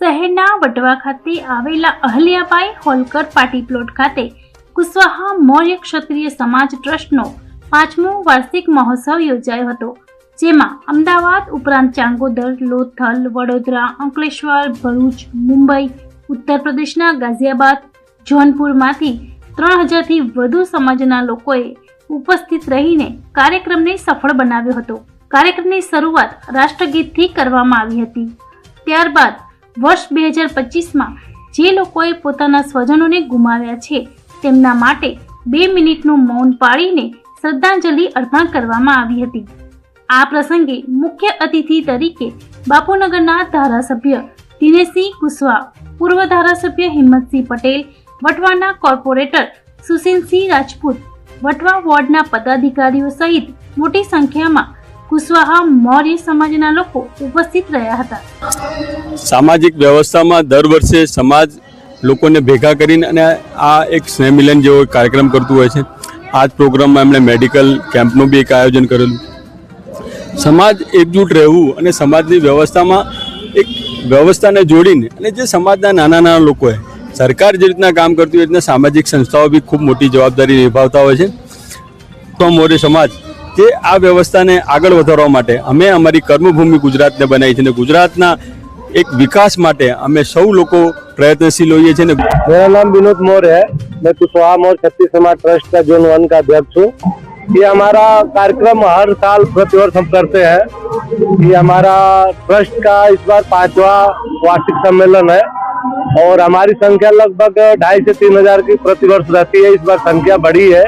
શહેરના વટવા ખાતે આવેલા અહલ્યાબાઈ હોલકર પાર્ટી પ્લોટ ખાતે કુશવાહા મૌર્ય ક્ષત્રિય સમાજ ટ્રસ્ટનો પાંચમો વાર્ષિક મહોત્સવ યોજાયો હતો, જેમાં અમદાવાદ ઉપરાંત ચાંગોદર, લોથલ, વડોદરા, અંકલેશ્વર, ભરૂચ, મુંબઈ, ઉત્તર પ્રદેશના ગાઝિયાબાદ, જોનપુરમાંથી ત્રણ હજારથી વધુ સમાજના લોકોએ ઉપસ્થિત રહીને કાર્યક્રમને સફળ બનાવ્યો હતો. કાર્યક્રમની શરૂઆત રાષ્ટ્રગીતથી કરવામાં આવી હતી. ત્યારબાદ વર્ષ બે હજાર પચીસમાં જે લોકોએ પોતાના સ્વજનોને ગુમાવ્યા છે, તેમના માટે બે મિનિટનું મૌન પાળીને શ્રદ્ધાંજલિ અર્પણ કરવામાં આવી હતી. આ પ્રસંગે મુખ્ય અતિથિ તરીકે બાપુનગરના ધારાસભ્ય દિનેશસિંહ કુશવા પૂર્વ ધારાસભ્ય હિંમતસિંહ પટેલ, વટવાના કોર્પોરેટર સુશીલસિંહ રાજપૂત, વટવા વોર્ડના પદાધિકારીઓ સહિત મોટી સંખ્યામાં કુશવાહા મૌર્ય સમાજના લોકો ઉપસ્થિત રહ્યા હતા. સામાજિક વ્યવસ્થામાં દર વર્ષે સમાજ લોકોને ભેગા કરીને અને આ એક સ્નેહમિલન જેવો કાર્યક્રમ કરતું હોય છે. આ જ પ્રોગ્રામમાં એમણે મેડિકલ કેમ્પનું બી એક આયોજન કરેલું. સમાજ એકજૂટ રહેવું અને સમાજની વ્યવસ્થામાં એક વ્યવસ્થાને જોડીને અને જે સમાજના નાના નાના લોકોએ સરકાર જે રીતના કામ કરતી હોય એ રીતના સામાજિક સંસ્થાઓ બી ખૂબ મોટી જવાબદારી નિભાવતા હોય છે. તો મોરે સમાજ જે આ વ્યવસ્થાને આગળ વધારવા માટે અમે અમારી કર્મભૂમિ ગુજરાતને બનાવી છે અને ગુજરાતના એક વિકાસ માટે અમે સૌ લોકો પ્રયત્નશીલ હોઈએ છીએ ને मेरा नाम विनोद मौर्य है मैं कुशवाहा मौर्य छत्तीस समाज ट्रस्ट का जोन वन का अध्यक्ष हूँ ये हमारा कार्यक्रम हर साल प्रतिवर्ष हम करते हैं ये हमारा ट्रस्ट का इस बार पांचवा वार्षिक सम्मेलन है और हमारी संख्या लगभग ढाई से तीन हजार की प्रतिवर्ष रहती है इस बार संख्या बढ़ी है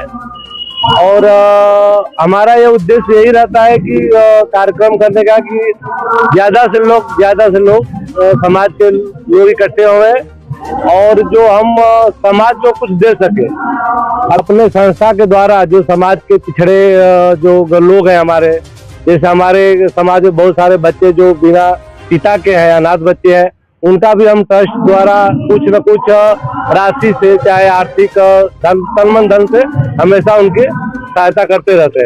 और अ, हमारा ये उद्देश्य यही रहता है कि कार्यक्रम करने का कि ज़्यादा से लोग ज़्यादा से लोग समाज के लोग इकट्ठे हुए और जो हम समाज को कुछ दे सके। अपने संस्था के द्वारा जो समाज के पिछड़े जो लोग हैं हमारे जैसे हमारे समाज में बहुत सारे बच्चे जो बिना पिता के हैं अनाथ बच्चे हैं उनका भी हम ट्रस्ट द्वारा कुछ न कुछ अ, राशि से चाहे आर्थिक अ, धन तन मन धन से हमेशा उनकी सहायता करते रहते हैं